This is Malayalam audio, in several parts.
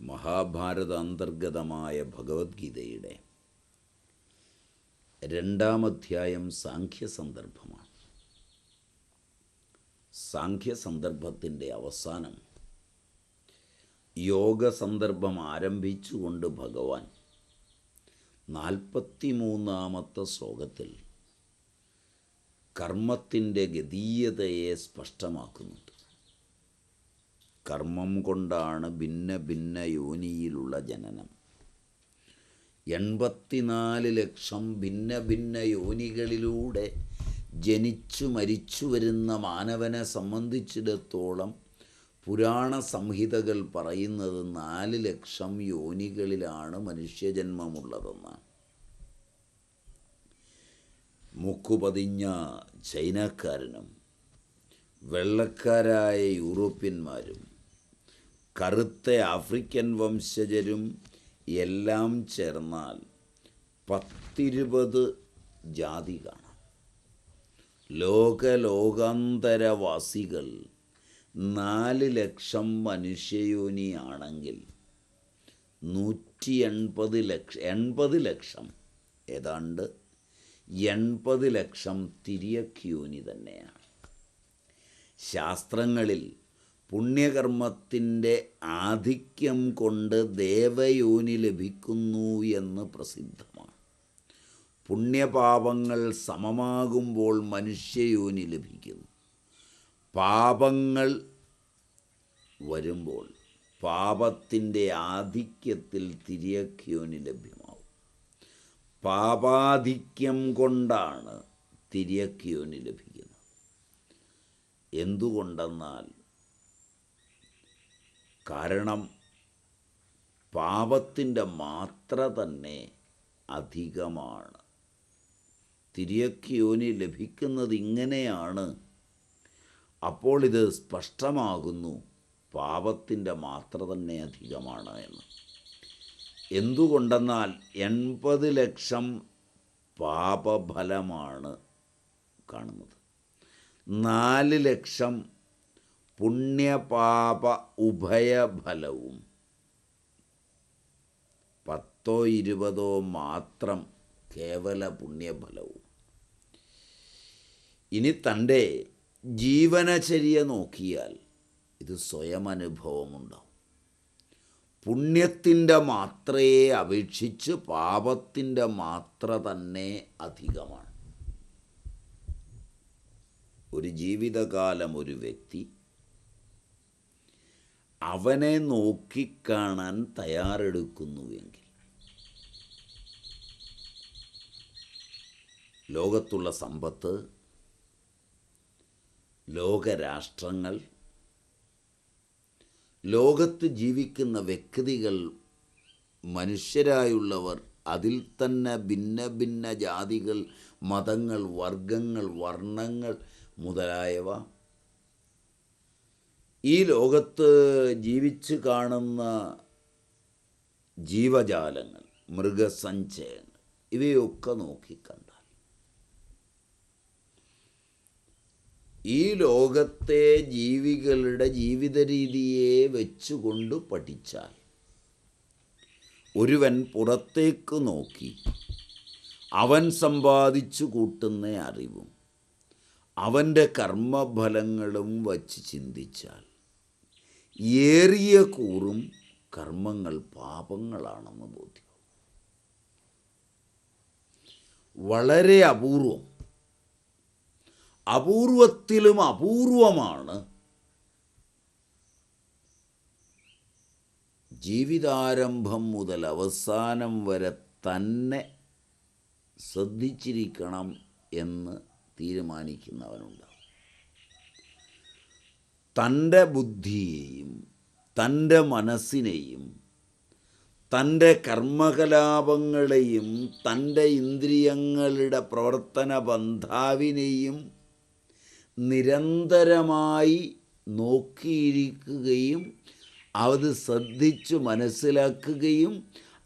മഹാഭാരത അന്തർഗതമായ ഭഗവത്ഗീതയുടെ രണ്ടാം അധ്യായം സാഖ്യസന്ദർഭമാണ്. സാഖ്യസന്ദർഭത്തിന്റെ അവസാനം യോഗ സന്ദർഭം ആരംഭിച്ചുകൊണ്ട് ഭഗവാൻ നാൽപ്പത്തിമൂന്നാമത്തെ ശ്ലോകത്തിൽ കർമ്മത്തിന്റെ ഗതീയതയെ സ്പഷ്ടമാക്കുന്നുണ്ട് കർമ്മം കൊണ്ടാണ് ഭിന്ന ഭിന്ന യോനിയിലുള്ള ജനനം. എൺപത്തിനാല് ലക്ഷം ഭിന്ന ഭിന്ന യോനികളിലൂടെ ജനിച്ചു മരിച്ചു വരുന്ന മാനവനെ സംബന്ധിച്ചിടത്തോളം പുരാണ സംഹിതകൾ പറയുന്നത് നാല് ലക്ഷം യോനികളിലാണ് മനുഷ്യജന്മമുള്ളതെന്നാണ്. മുക്കുപതിഞ്ഞ ചൈനക്കാരനും വെള്ളക്കാരായ യൂറോപ്യന്മാരും കറുത്ത ആഫ്രിക്കൻ വംശജരും എല്ലാം ചേർന്നാൽ പത്തിരുപത് ജാതി കാണാം. ലോകലോകാന്തരവാസികൾ നാല് ലക്ഷം മനുഷ്യയോനിയാണെങ്കിൽ നൂറ്റി എൺപത് ലക്ഷം എൺപത് ലക്ഷം ഏതാണ്ട് എൺപത് ലക്ഷം തിരിയക്യൂനി തന്നെയാണ്. ശാസ്ത്രങ്ങളിൽ പുണ്യകർമ്മത്തിന്റെ ആധിക്യം കൊണ്ട് ദേവയോനി ലഭിക്കുന്നു എന്ന് പ്രസിദ്ധമാണ്. പുണ്യപാപങ്ങൾ സമമാകുമ്പോൾ മനുഷ്യയോനി ലഭിക്കുന്നു. പാപങ്ങൾ വരുമ്പോൾ പാപത്തിന്റെ ആധിക്യത്തിൽ തിരിയക്യോനി ലഭ്യമാവും. പാപാധിക്യം കൊണ്ടാണ് തിരിയക്യോനി ലഭിക്കുന്നത്. എന്തുകൊണ്ടെന്നാൽ കാരണം പാപത്തിന്റെ മാത്ര തന്നെ അധികമാണ്. തിരിയക്യോനി ലഭിക്കുന്നത് ഇങ്ങനെയാണ്. അപ്പോൾ ഇത് സ്പഷ്ടമാകുന്നു പാപത്തിന്റെ മാത്ര തന്നെ അധികമാണ് എന്ന്. എന്തുകൊണ്ടെന്നാൽ എൺപത് ലക്ഷം പാപഫലമാണ് കാണുന്നത്. നാല് ലക്ഷം പുണ്യപാപ ഉഭയഫലവും. പത്തോ ഇരുപതോ മാത്രം കേവല പുണ്യഫലവും. ഇനി തന്റെ ജീവനചര്യ നോക്കിയാൽ ഇത് സ്വയം അനുഭവമുണ്ടാവും. പുണ്യത്തിന്റെ മാത്രയെ അപേക്ഷിച്ച് പാപത്തിന്റെ മാത്ര തന്നെ അധികമാണ്. ഒരു ജീവിതകാലം ഒരു വ്യക്തി അവനെ നോക്കിക്കാണാൻ തയ്യാറെടുക്കുന്നുവെങ്കിൽ ലോകത്തുള്ള സമ്പത്ത് ലോകരാഷ്ട്രങ്ങൾ ലോകത്ത് ജീവിക്കുന്ന വ്യക്തികൾ മനുഷ്യരായുള്ളവർ അതിൽ തന്നെ ഭിന്ന ഭിന്ന ജാതികൾ മതങ്ങൾ വർഗങ്ങൾ വർണങ്ങൾ മുതലായവ ഈ ലോകത്ത് ജീവിച്ച് കാണുന്ന ജീവജാലങ്ങൾ മൃഗസഞ്ചയങ്ങൾ ഇവയൊക്കെ നോക്കിക്കണ്ടാൽ ഈ ലോകത്തെ ജീവികളുടെ ജീവിത രീതിയെ വെച്ചുകൊണ്ട് പഠിച്ചാൽ ഒരുവൻ പുറത്തേക്ക് നോക്കി അവൻ സമ്പാദിച്ചു കൂട്ടുന്ന അറിവും അവന്റെ കർമ്മഫലങ്ങളും വച്ച് ചിന്തിച്ചാൽ ഏറിയ കൂറും കർമ്മങ്ങൾ പാപങ്ങളാണെന്ന് ബോധ്യം. വളരെ അപൂർവം. അപൂർവത്തിലും അപൂർവമാണ് ജീവിതാരംഭം മുതൽ അവസാനം വരെ തന്നെ ശ്രദ്ധിച്ചിരിക്കണം എന്ന് തീരുമാനിക്കുന്നവനുണ്ട്. തന്റെ ബുദ്ധിയെയും തന്റെ മനസ്സിനെയും തന്റെ കർമ്മകലാപങ്ങളെയും തന്റെ ഇന്ദ്രിയങ്ങളുടെ പ്രവർത്തന ബന്ധാവിനെയും നിരന്തരമായി നോക്കിയിരിക്കുകയും അത് ശ്രദ്ധിച്ചു മനസ്സിലാക്കുകയും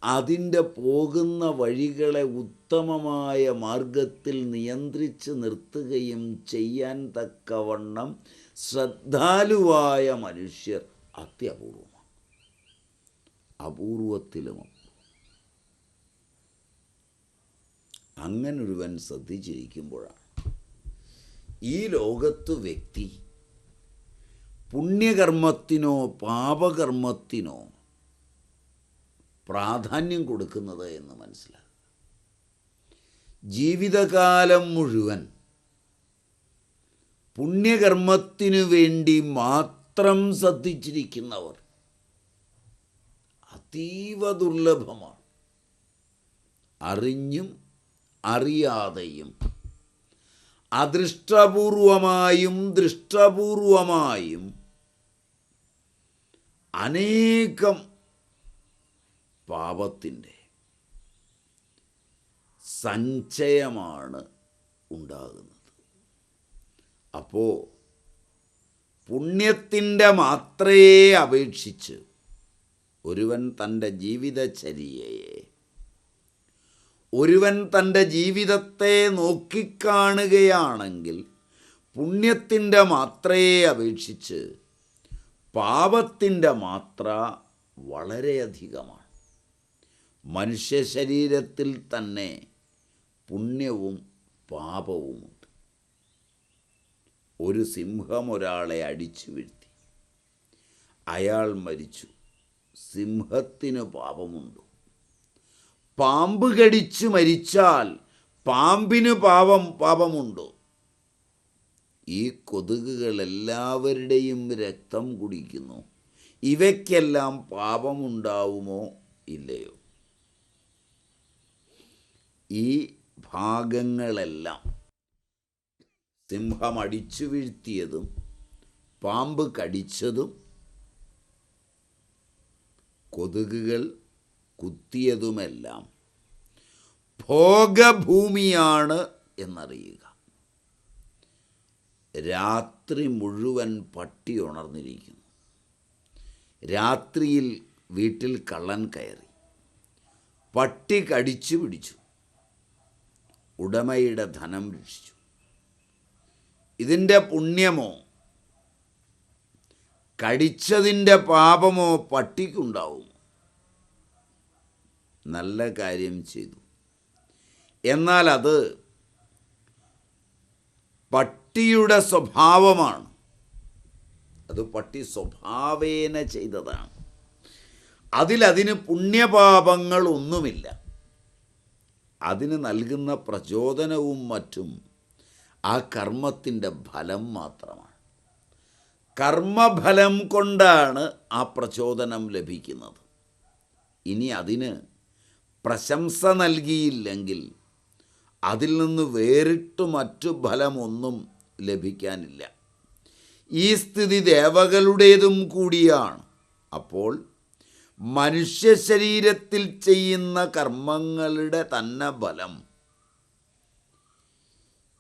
അതിന്റെ പോകുന്ന വഴികളെ ഉത്തമമായ മാർഗത്തിൽ നിയന്ത്രിച്ച് നിർത്തുകയും ചെയ്യാൻ തക്കവണ്ണം ശ്രദ്ധാലുവായ മനുഷ്യർ അത്യപൂർവമാണ്. അപൂർവത്തിലും അങ്ങനൊരുവൻ ശ്രദ്ധിച്ചിരിക്കുമ്പോഴാണ് ഈ ലോകത്ത് വ്യക്തി പുണ്യകർമ്മത്തിനോ പാപകർമ്മത്തിനോ പ്രാധാന്യം കൊടുക്കുന്നത് എന്ന് മനസ്സിലാക്കുക. ജീവിതകാലം മുഴുവൻ പുണ്യകർമ്മത്തിനു വേണ്ടി മാത്രം ശ്രദ്ധിച്ചിരിക്കുന്നവർ അതീവ ദുർലഭമാണ്. അറിഞ്ഞും അറിയാതെയും അദൃഷ്ടപൂർവമായും ദൃഷ്ടപൂർവമായും അനേകം പാപത്തിന്റെ സഞ്ചയമാണ് ഉണ്ടാകുന്നത്. അപ്പോൾ പുണ്യത്തിന്റെ മാത്രയെ അപേക്ഷിച്ച് ഒരുവൻ തന്റെ ജീവിതചര്യയെ ഒരുവൻ തന്റെ ജീവിതത്തെ നോക്കിക്കാണുകയാണെങ്കിൽ പുണ്യത്തിന്റെ മാത്രയെ അപേക്ഷിച്ച് പാപത്തിന്റെ മാത്ര വളരെയധികമാണ്. മനുഷ്യ ശരീരത്തിൽ തന്നെ പുണ്യവും പാപവുമുണ്ട്. ഒരു സിംഹം ഒരാളെ അടിച്ചു വീഴ്ത്തി. അയാൾ മരിച്ചു. സിംഹത്തിന് പാപമുണ്ടോ? പാമ്പ് കടിച്ചു മരിച്ചാൽ പാമ്പിന് പാപം പാപമുണ്ടോ? ഈ കൊതുകുകൾ എല്ലാവരുടെയും രക്തം കുടിക്കുന്നു. ഇവയ്ക്കെല്ലാം പാപമുണ്ടാവുമോ ഇല്ലയോ? ഈ ഭാഗങ്ങളെല്ലാം സിംഹം അടിച്ചു വീഴ്ത്തിയതും പാമ്പ് കടിച്ചതും കൊതുകുകൾ കുത്തിയതുമെല്ലാം ഭോഗഭൂമിയാണ് എന്നറിയുക. രാത്രി മുഴുവൻ പട്ടി ഉണർന്നിരിക്കുന്നു. രാത്രിയിൽ വീട്ടിൽ കള്ളൻ കയറി. പട്ടി കടിച്ചു പിടിച്ചു. ഉടമയുടെ ധനം രക്ഷിച്ചു. ഇതിന്റെ പുണ്യമോ? കടിച്ചതിന്റെ പാപമോ പട്ടിക്കുണ്ടാവും. നല്ല കാര്യം ചെയ്തു. എന്നാൽ അത് പട്ടിയുടെ സ്വഭാവമാണ്. അത് പട്ടി സ്വഭാവേന ചെയ്തതാണ്. അതിലതിന് പുണ്യപാപങ്ങളൊന്നുമില്ല. അതിന് നൽകുന്ന പ്രചോദനവും മറ്റും ആ കർമ്മത്തിന്റെ ഫലം മാത്രമാണ്. കർമ്മഫലം കൊണ്ടാണ് ആ പ്രചോദനം ലഭിക്കുന്നത്. ഇനി അതിന് പ്രശംസ നൽകിയില്ലെങ്കിൽ അതിൽ നിന്ന് വേറിട്ട് മറ്റു ഫലമൊന്നും ലഭിക്കാനില്ല. ഈ സ്ഥിതി ദേവകളുടേതും കൂടിയാണ്. അപ്പോൾ മനുഷ്യ ശരീരത്തിൽ ചെയ്യുന്ന കർമ്മങ്ങളുടെ തന്നെ ഫലം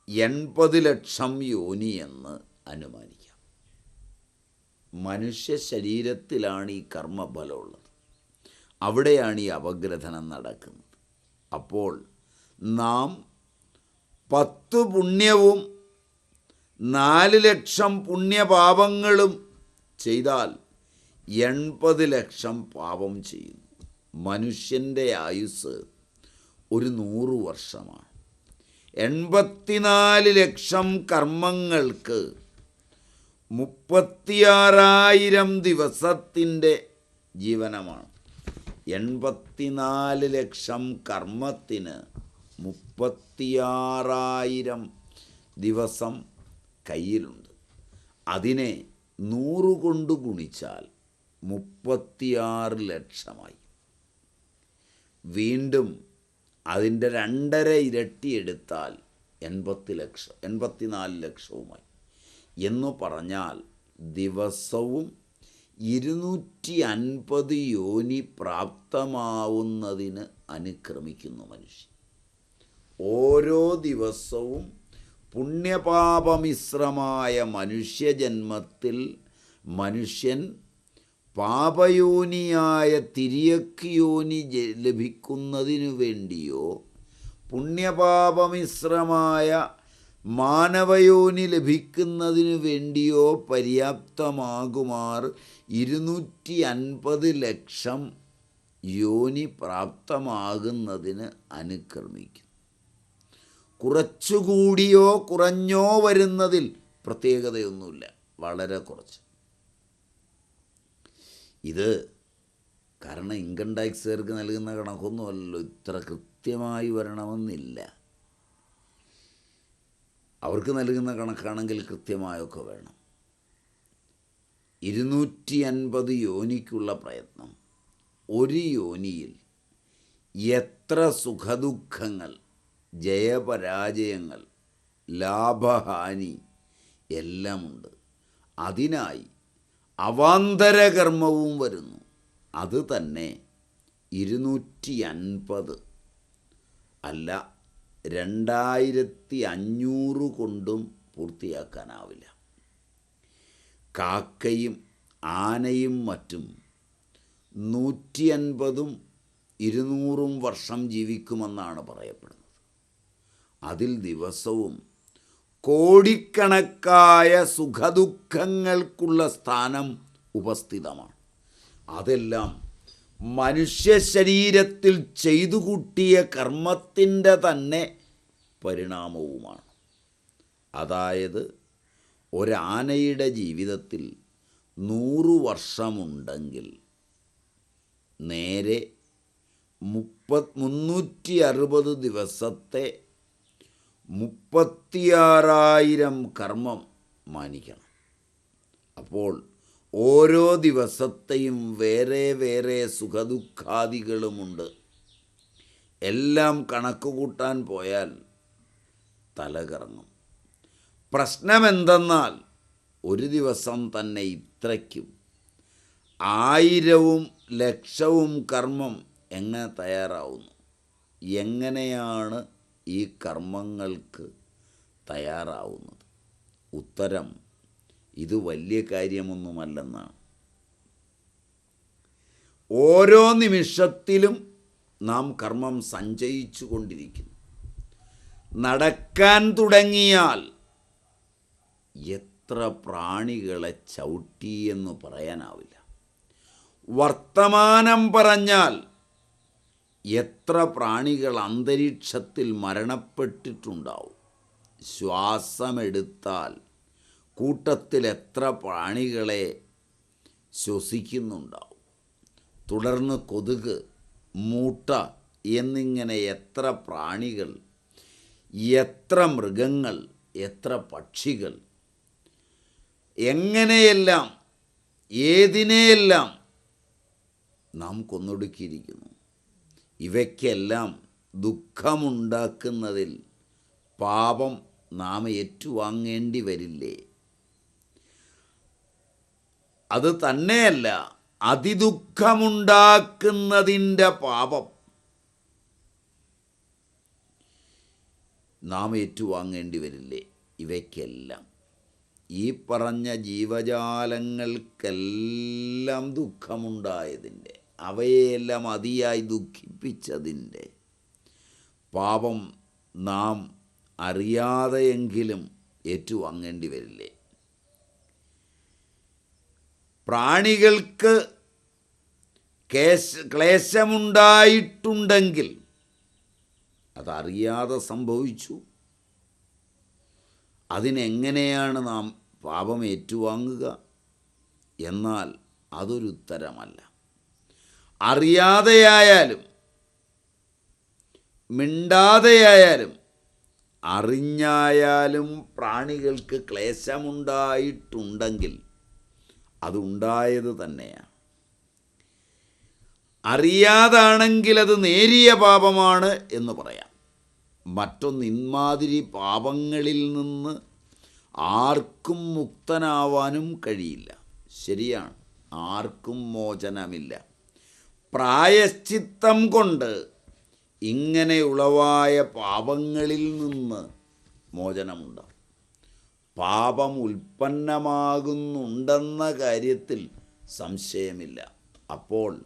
എൺപത് ലക്ഷം യോനി എന്ന് അനുമാനിക്കാം. മനുഷ്യ ശരീരത്തിലാണ് ഈ കർമ്മഫലമുള്ളത്. അവിടെയാണ് ഈ അപഗ്രഥനം നടക്കുന്നത്. അപ്പോൾ നാം പത്ത് പുണ്യവും നാല് ലക്ഷം പുണ്യപാപങ്ങളും ചെയ്താൽ എൺപത് ലക്ഷം പാപം ചെയ്യുന്നു. മനുഷ്യന്റെ ആയുസ് ഒരു നൂറ് വർഷമാണ്. എൺപത്തിനാല് ലക്ഷം കർമ്മങ്ങൾക്ക് മുപ്പത്തിയാറായിരം ദിവസത്തിന്റെ ജീവനമാണ്. എൺപത്തിനാല് ലക്ഷം കർമ്മത്തിന് മുപ്പത്തിയാറായിരം ദിവസം കയ്യിലുണ്ട്. അതിനെ നൂറ് കൊണ്ട് ഗുണിച്ചാൽ മുപ്പത്തിയാറ് ലക്ഷമായി. വീണ്ടും അതിന്റെ രണ്ടര ഇരട്ടി എടുത്താൽ എൺപത്തി ലക്ഷം എൺപത്തിനാല് ലക്ഷവുമായി. എന്ന് പറഞ്ഞാൽ ദിവസവും ഇരുന്നൂറ്റി അൻപത് യോനി പ്രാപ്തമാവുന്നതിന് അനുക്രമിക്കുന്നു മനുഷ്യൻ. ഓരോ ദിവസവും പുണ്യപാപമിശ്രമായ മനുഷ്യജന്മത്തിൽ മനുഷ്യൻ പാപയോനിയായ തിരിയക്ക് യോനി ജ- ലഭിക്കുന്നതിനു വേണ്ടിയോ പുണ്യപാപമിശ്രമായ മാനവയോനി ലഭിക്കുന്നതിനു വേണ്ടിയോ പര്യാപ്തമാകുമാർ ഇരുന്നൂറ്റി അൻപത് ലക്ഷം യോനി പ്രാപ്തമാകുന്നതിന് അനുക്രമിക്കുന്നു. കുറച്ചുകൂടിയോ കുറഞ്ഞോ വരുന്നതിൽ പ്രത്യേകതയൊന്നുമില്ല. വളരെ കുറച്ച്. ഇത് കാരണം ഇൻകം ടാക്സുകാർക്ക് നൽകുന്ന കണക്കൊന്നുമല്ലല്ലോ. ഇത്ര കൃത്യമായി വരണമെന്നില്ല. അവർക്ക് നൽകുന്ന കണക്കാണെങ്കിൽ കൃത്യമായൊക്കെ വേണം. ഇരുന്നൂറ്റി അൻപത് യോനിക്കുള്ള പ്രയത്നം. ഒരു യോനിയിൽ എത്ര സുഖദുഃഖങ്ങൾ ജയപരാജയങ്ങൾ ലാഭഹാനി എല്ലാമുണ്ട്. അതിനായി അവാന്തരകർമ്മവും വരുന്നു. അത് തന്നെ ഇരുന്നൂറ്റി അൻപത് അല്ല രണ്ടായിരത്തി അഞ്ഞൂറ് കൊണ്ടും പൂർത്തിയാക്കാനാവില്ല. കാക്കയും ആനയും മറ്റും നൂറ്റി അൻപതും ഇരുന്നൂറും വർഷം ജീവിക്കുമെന്നാണ് പറയപ്പെടുന്നത്. അതിൽ ദിവസവും കോടിക്കണക്കായ സുഖദുഃഖങ്ങൾക്കുള്ള സ്ഥാനം ഉപസ്ഥിതമാണ്. അതെല്ലാം മനുഷ്യ ശരീരത്തിൽ ചെയ്തു കൂട്ടിയ കർമ്മത്തിന്റെ തന്നെ പരിണാമവുമാണ്. അതായത് ഒരാനയുടെ ജീവിതത്തിൽ നൂറു വർഷമുണ്ടെങ്കിൽ നേരെ മുപ്പത് മുന്നൂറ്റി അറുപത് ദിവസത്തെ മുപ്പത്തിയാറായിരം കർമ്മം മാനിക്കണം. അപ്പോൾ ഓരോ ദിവസത്തെയും വേറെ വേറെ സുഖദുഃഖാദികളുമുണ്ട്. എല്ലാം കണക്ക് കൂട്ടാൻ പോയാൽ തല കറങ്ങും പ്രശ്നമെന്തെന്നാൽ ഒരു ദിവസം തന്നെ ഇത്രയ്ക്കും. ആയിരവും ലക്ഷവും കർമ്മം എങ്ങനെ തയ്യാറാവുന്നു? എങ്ങനെയാണ് ഈ കർമ്മങ്ങൾക്ക് തയ്യാറാവുന്നത്. ഉത്തരം ഇത് വലിയ കാര്യമൊന്നുമല്ലെന്നാണ്. ഓരോ നിമിഷത്തിലും നാം കർമ്മം സഞ്ചയിച്ചു കൊണ്ടിരിക്കുന്നു നടക്കാൻ തുടങ്ങിയാൽ എത്ര പ്രാണികളെ ചവിട്ടി എന്ന് പറയാനാവില്ല. വർത്തമാനം പറഞ്ഞാൽ എത്ര പ്രാണികൾ അന്തരീക്ഷത്തിൽ മരണപ്പെട്ടിട്ടുണ്ടാവും? ശ്വാസമെടുത്താൽ കൂട്ടത്തിൽ എത്ര പ്രാണികളെ ശ്വസിക്കുന്നുണ്ടാവും? തുടർന്ന് കൊതുക് മൂട്ട എന്നിങ്ങനെ എത്ര പ്രാണികൾ എത്ര മൃഗങ്ങൾ എത്ര പക്ഷികൾ എങ്ങനെയെല്ലാം ഏതിനെയെല്ലാം നാം കൊന്നൊടുക്കിയിരിക്കുന്നു? ഇവയ്ക്കെല്ലാം ദുഃഖമുണ്ടാക്കുന്നതിൽ പാപം നാം ഏറ്റുവാങ്ങേണ്ടി വരില്ലേ? അത് തന്നെയല്ല അതിദുഃഖമുണ്ടാക്കുന്നതിന്റെ പാപം നാം ഏറ്റുവാങ്ങേണ്ടി വരില്ലേ? ഇവയ്ക്കെല്ലാം. ഈ പറഞ്ഞ ജീവജാലങ്ങൾക്കെല്ലാം ദുഃഖമുണ്ടായതിന്റെ അവയെല്ലാം അതിയായി ദുഃഖിപ്പിച്ചതിന്റെ പാപം നാം അറിയാതെയെങ്കിലും ഏറ്റുവാങ്ങേണ്ടി വരില്ലേ? പ്രാണികൾക്ക് കേശ ക്ലേശമുണ്ടായിട്ടുണ്ടെങ്കിൽ അതറിയാതെ സംഭവിച്ചു. അതിനെങ്ങനെയാണ് നാം പാപം ഏറ്റുവാങ്ങുക? എന്നാൽ അതൊരു ഉത്തരമല്ല അറിയാതെയായാലും മിണ്ടാതെയായാലും അറിഞ്ഞായാലും പ്രാണികൾക്ക് ക്ലേശമുണ്ടായിട്ടുണ്ടെങ്കിൽ അതുണ്ടായത് തന്നെയാണ്. അറിയാതാണെങ്കിൽ അത് നേരിയ പാപമാണ് എന്ന് പറയാം. മറ്റൊന്ന് ഇന്മാതിരി പാപങ്ങളിൽ നിന്ന് ആർക്കും മുക്തനാവാനും കഴിയില്ല. ശരിയാണ് ആർക്കും മോചനമില്ല. പ്രായശ്ചിത്തം കൊണ്ട് ഇങ്ങനെ ഉളവായ പാപങ്ങളിൽ നിന്ന് മോചനമുണ്ട്? പാപം ഉൽപ്പന്നമാകുന്നുണ്ടെന്ന കാര്യത്തിൽ സംശയമില്ല. അപ്പോൾ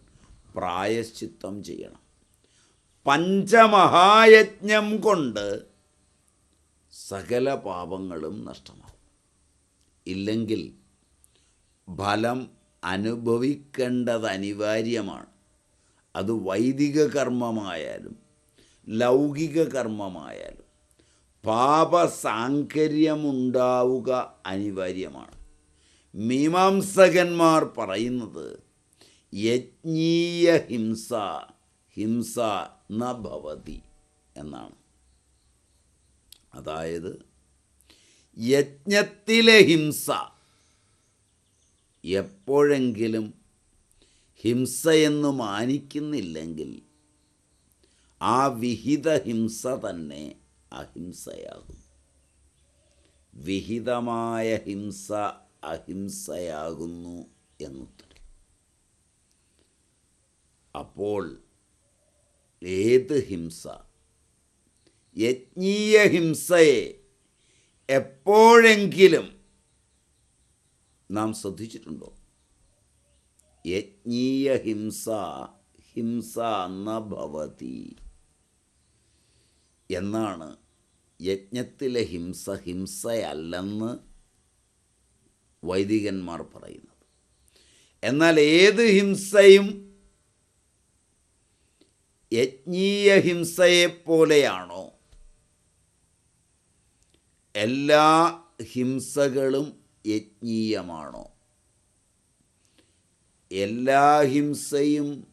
പ്രായശ്ചിത്തം ചെയ്യണം. പഞ്ചമഹായജ്ഞം കൊണ്ട് സകല പാപങ്ങളും നഷ്ടമാകും. ഇല്ലെങ്കിൽ ഫലം അനുഭവിക്കേണ്ടത് അനിവാര്യമാണ്. അത് വൈദിക കർമ്മമായാലും ലൗകിക കർമ്മമായാലും പാപസാങ്കര്യമുണ്ടാവുക അനിവാര്യമാണ്. മീമാംസകന്മാർ പറയുന്നത് യജ്ഞീയ ഹിംസ ഹിംസ ന ഭവതി എന്നാണ്. അതായത് യജ്ഞത്തിലെ ഹിംസ എപ്പോഴെങ്കിലും ഹിംസയെന്ന് മാനിക്കുന്നില്ലെങ്കിൽ ആ വിഹിത ഹിംസ തന്നെ അഹിംസയാകും. വിഹിതമായ ഹിംസ അഹിംസയാകുന്നു എന്നുത്തരം. അപ്പോൾ ഏത് ഹിംസ? യജ്ഞീയ ഹിംസയെ എപ്പോഴെങ്കിലും നാം ശ്രദ്ധിച്ചിട്ടുണ്ടോ? യജ്ഞീയ ഹിംസ ഹിംസ ന ഭവതി. എന്നാണ് യജ്ഞത്തിലെ ഹിംസ ഹിംസയല്ലെന്ന് വൈദികന്മാർ പറയുന്നത്. എന്നാൽ ഏത് ഹിംസയും യജ്ഞീയ ഹിംസയെപ്പോലെയാണോ എല്ലാ ഹിംസകളും യജ്ഞീയമാണോ? എല്ലാ ഹിംസയും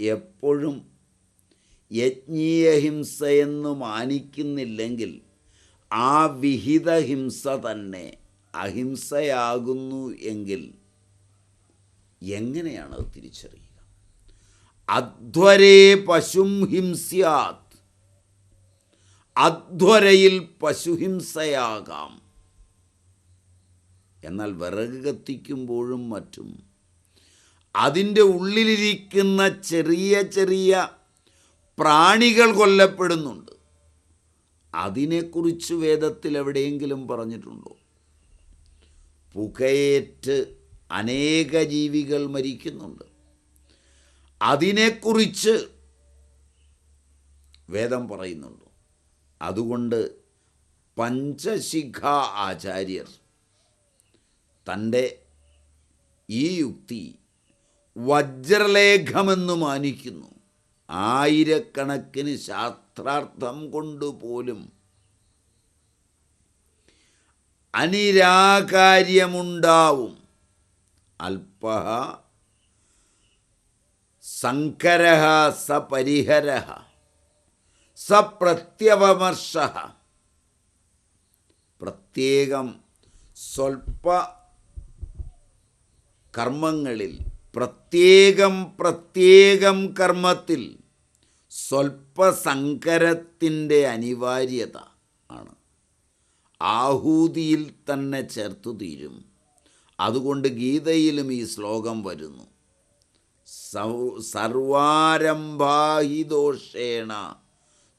എപ്പോഴും യജ്ഞീയ ഹിംസയെന്ന് മാനിക്കുന്നില്ലെങ്കിൽ ആ വിഹിത ഹിംസ തന്നെ അഹിംസയാകുന്നു എങ്കിൽ എങ്ങനെയാണ് അത് തിരിച്ചറിയുക? അധ്വരേ പശും ഹിംസ്യാത്. അധ്വരയിൽ പശുഹിംസയാകാം. എന്നാൽ വിറക് കത്തിക്കുമ്പോഴും മറ്റും അതിന്റെ ഉള്ളിലിരിക്കുന്ന ചെറിയ ചെറിയ പ്രാണികൾ കൊല്ലപ്പെടുന്നുണ്ട്. അതിനെക്കുറിച്ച് വേദത്തിൽ എവിടെയെങ്കിലും പറഞ്ഞിട്ടുണ്ടോ? പുകയേറ്റ് അനേക ജീവികൾ മരിക്കുന്നുണ്ട്. അതിനെക്കുറിച്ച് വേദം പറയുന്നുണ്ട്. അതുകൊണ്ട് പഞ്ചശിഖ ആചാര്യർ തന്റെ ഈ യുക്തി വജ്രലേഖമെന്ന് മാനിക്കുന്നു. ആയിരക്കണക്കിന് ശാസ്ത്രാർത്ഥം കൊണ്ടുപോലും അനിരാകാര്യമുണ്ടാവും. അല്പ സങ്കര സപരിഹര സപ്രത്യവമർശ പ്രത്യേകം സ്വൽപ്പ കർമ്മങ്ങളിൽ പ്രത്യേകം പ്രത്യേകം കർമ്മത്തിൽ സ്വൽപ്പസങ്കരത്തിന്റെ അനിവാര്യത ആണ്. ആഹൂതിയിൽ തന്നെ ചേർത്തു തീരും. അതുകൊണ്ട് ഗീതയിലും ഈ ശ്ലോകം വരുന്നു. സർവാരംഭാഹിദോഷേണ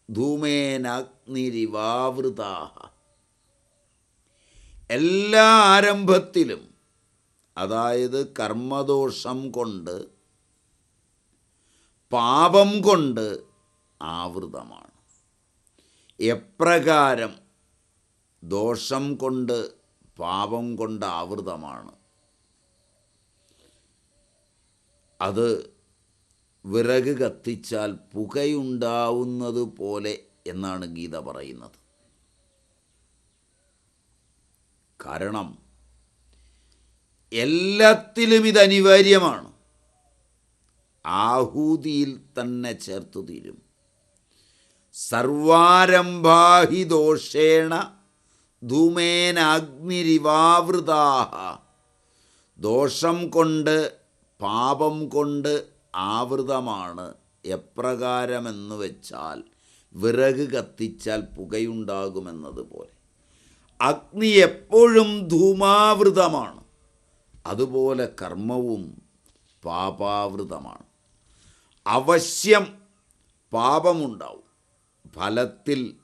ധൂമേനഗ്നിരിവാവൃതാഹ. എല്ലാ ആരംഭത്തിലും അതായത് കർമ്മദോഷം കൊണ്ട് പാപം കൊണ്ട് ആവൃതമാണ്. എപ്രകാരം ദോഷം കൊണ്ട് പാപം കൊണ്ട് ആവൃതമാണ്? അത് വിറക് കത്തിച്ചാൽ പുകയുണ്ടാവുന്നത് പോലെ എന്നാണ് ഗീത പറയുന്നത്. കാരണം എല്ലാത്തിലും ഇത് അനിവാര്യമാണ്. ആഹൂതിയിൽ തന്നെ ചേർത്തു തീരും. സർവാരംഭാഹി ദോഷേണ ധൂമേനാഗ്നിരിവാവൃതാഹ. ദോഷം കൊണ്ട് പാപം കൊണ്ട് ആവൃതമാണ്. എപ്രകാരമെന്ന് വെച്ചാൽ വിറക് കത്തിച്ചാൽ പുകയുണ്ടാകുമെന്നതുപോലെ. അഗ്നി എപ്പോഴും ധൂമാവൃതമാണ്. അതുപോലെ കർമ്മവും പാപാവൃതമാണ്. അവശ്യം പാപമുണ്ടാവും. ഫലത്തിൽ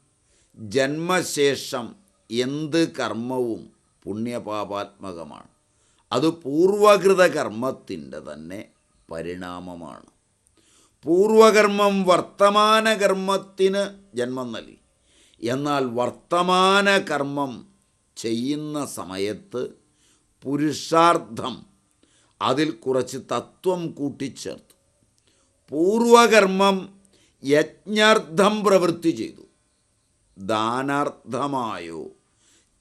ജന്മശേഷം എന്ത് കർമ്മവും പുണ്യപാപാത്മകമാണ്. അത് പൂർവകൃത കർമ്മത്തിന്റെ തന്നെ പരിണാമമാണ്. പൂർവകർമ്മം വർത്തമാന കർമ്മത്തിന് ജന്മം നൽകി. എന്നാൽ വർത്തമാന കർമ്മം ചെയ്യുന്ന സമയത്ത് പുരുഷാർത്ഥം. അതിൽ കുറച്ച് തത്വം കൂട്ടിച്ചേർത്തു. പൂർവകർമ്മം യജ്ഞാർത്ഥം പ്രവൃത്തി ചെയ്തു. ദാനാർത്ഥമായോ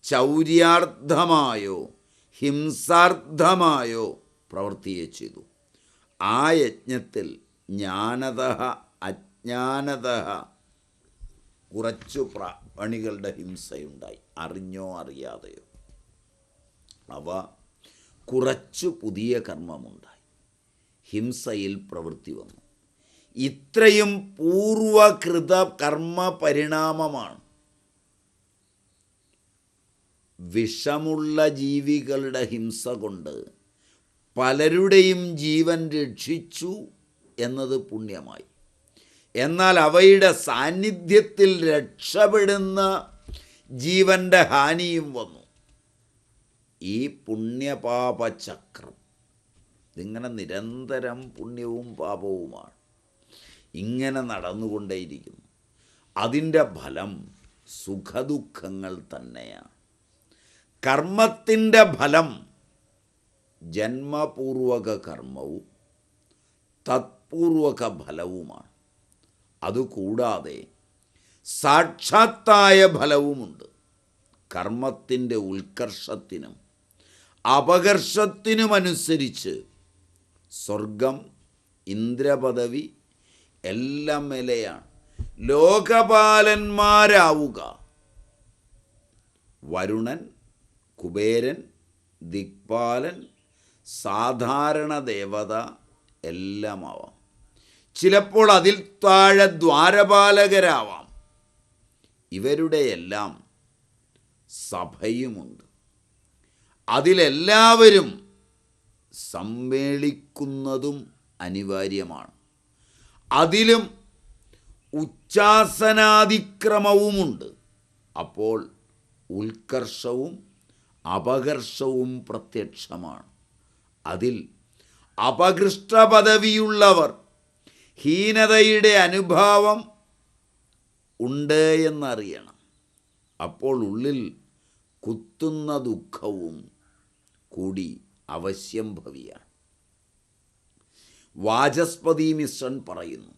ചൗര്യാർത്ഥമായോ ഹിംസാർത്ഥമായോ പ്രവൃത്തിയെ ചെയ്തു. ആ യജ്ഞത്തിൽ ജ്ഞാനത അജ്ഞാനത കുറച്ചു പ്രാണികളുടെ ഹിംസയുണ്ടായി. അറിഞ്ഞോ അറിയാതെയോ. അവ കുറച്ച് പുതിയ കർമ്മമുണ്ടായി. ഹിംസയിൽ പ്രവൃത്തി വന്നു. ഇത്രയും പൂർവകൃത കർമ്മ പരിണാമമാണ് വിഷമുള്ള ജീവികളുടെ ഹിംസ കൊണ്ട് പലരുടെയും ജീവൻ രക്ഷിച്ചു എന്നത് പുണ്യമായി. എന്നാൽ അവയുടെ സാന്നിധ്യത്തിൽ രക്ഷപ്പെടുന്ന ജീവന്റെ ഹാനിയും വന്നു. ഈ പുണ്യപാപചക്രം. ഇതിങ്ങനെ നിരന്തരം പുണ്യവും പാപവുമാണ്. ഇങ്ങനെ നടന്നുകൊണ്ടേയിരിക്കുന്നു. അതിന്റെ ഫലം സുഖദുഃഖങ്ങൾ തന്നെയാണ്. കർമ്മത്തിന്റെ ഫലം ജന്മപൂർവക കർമ്മവും തത്പൂർവക ഫലവുമാണ്. അതുകൂടാതെ സാക്ഷാത്തായ ഫലവുമുണ്ട്. കർമ്മത്തിന്റെ ഉത്കർഷത്തിനും അപകർഷത്തിനുമനുസരിച്ച് സ്വർഗം ഇന്ദ്രപദവി എല്ലാം മേലെയാണ്. ലോകപാലന്മാരാവുക. വരുണൻ കുബേരൻ ദിക്പാലൻ സാധാരണ ദേവത എല്ലാമാവാം. ചിലപ്പോൾ അതിൽ താഴെ ദ്വാരപാലകരാവാം. ഇവരുടെയെല്ലാം സഭയുമുണ്ട്. അതിലെല്ലാവരും സമ്മേളിക്കുന്നതും അനിവാര്യമാണ്. അതിലും ഉച്ചാസനാതിക്രമവുമുണ്ട് അപ്പോൾ ഉത്കർഷവും അപകർഷവും പ്രത്യക്ഷമാണ്. അതിൽ അപകൃഷ്ട പദവിയുള്ളവർ ഹീനതയുടെ അനുഭാവം ഉണ്ട് എന്നറിയണം അപ്പോൾ ഉള്ളിൽ കുത്തുന്ന ദുഃഖവും കൂടി അവശ്യം ഭവിയാണ്. വാചസ്പതി മിശ്രൻ പറയുന്നു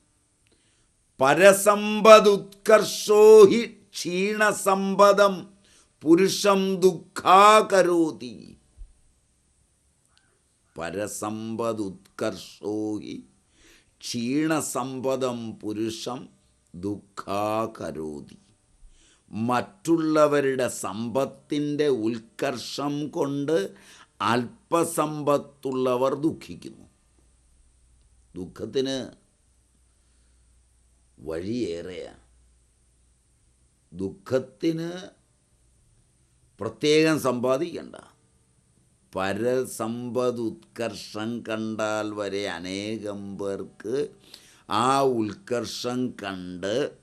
പരസമ്പദുത്കർഷോഹി ക്ഷീണസമ്പദം പുരുഷം ദുഃഖാകരോതി പരസമ്പദുത്കർഷോഹി ക്ഷീണസമ്പദം പുരുഷം ദുഃഖാകരോതി മറ്റുള്ളവരുടെ സമ്പത്തിന്റെ ഉത്കർഷം കൊണ്ട് അല്പസമ്പത്തുള്ളവർ ദുഃഖിക്കുന്നു. ദുഃഖത്തിന് വഴിയേറെയാണ് ദുഃഖത്തിന് പ്രത്യേകം സമ്പാദിക്കണ്ട. പരസമ്പദുത്കർഷം കണ്ടാൽ വരെ അനേകം പേർക്ക് ആ ഉത്കർഷം കണ്ട്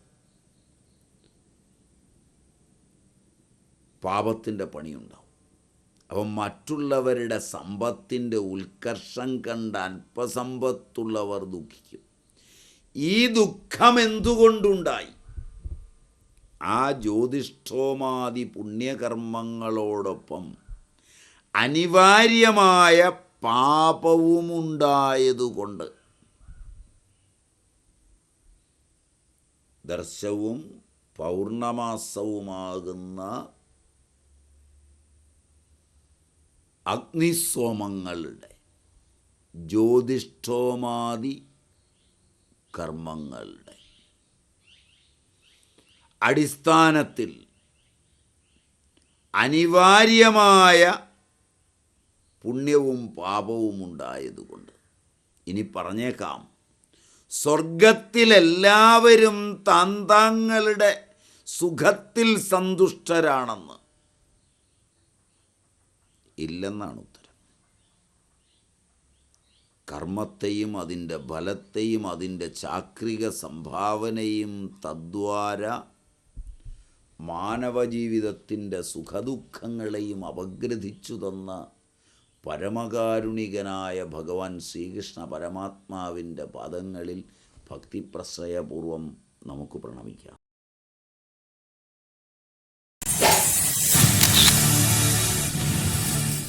പാപത്തിന്റെ പണിയുണ്ടാവും. അപ്പം മറ്റുള്ളവരുടെ സമ്പത്തിന്റെ ഉത്കർഷം കണ്ട അല്പസമ്പത്തുള്ളവർ ദുഃഖിക്കും. ഈ ദുഃഖം എന്തുകൊണ്ടുണ്ടായി? ആ ജ്യോതിഷ്ഠോമാതി പുണ്യകർമ്മങ്ങളോടൊപ്പം അനിവാര്യമായ പാപവുമുണ്ടായതുകൊണ്ട് ദർശവും പൗർണമാസവുമാകുന്ന അഗ്നിസോമങ്ങളുടെ ജ്യോതിഷ്ഠോമാതി കർമ്മങ്ങളുടെ. അടിസ്ഥാനത്തിൽ അനിവാര്യമായ പുണ്യവും പാപവും ഉണ്ടായതുകൊണ്ട് ഇനി പറഞ്ഞേക്കാം സ്വർഗത്തിലെല്ലാവരും താന്താങ്ങളുടെ സുഖത്തിൽ സന്തുഷ്ടരാണെന്ന് ഇല്ലെന്നാണ് ഉത്തരം. കർമ്മത്തെയും അതിന്റെ ഫലത്തെയും അതിന്റെ ചാക്രിക സംഭാവനയും തദ്വാര മാനവജീവിതത്തിന്റെ സുഖദുഃഖങ്ങളെയും അപഗ്രഥിച്ചു തന്ന പരമകാരുണികനായ ഭഗവാൻ ശ്രീകൃഷ്ണ പരമാത്മാവിന്റെ പദങ്ങളിൽ ഭക്തിപ്രശ്രയപൂർവം നമുക്ക് പ്രണമിക്കാം.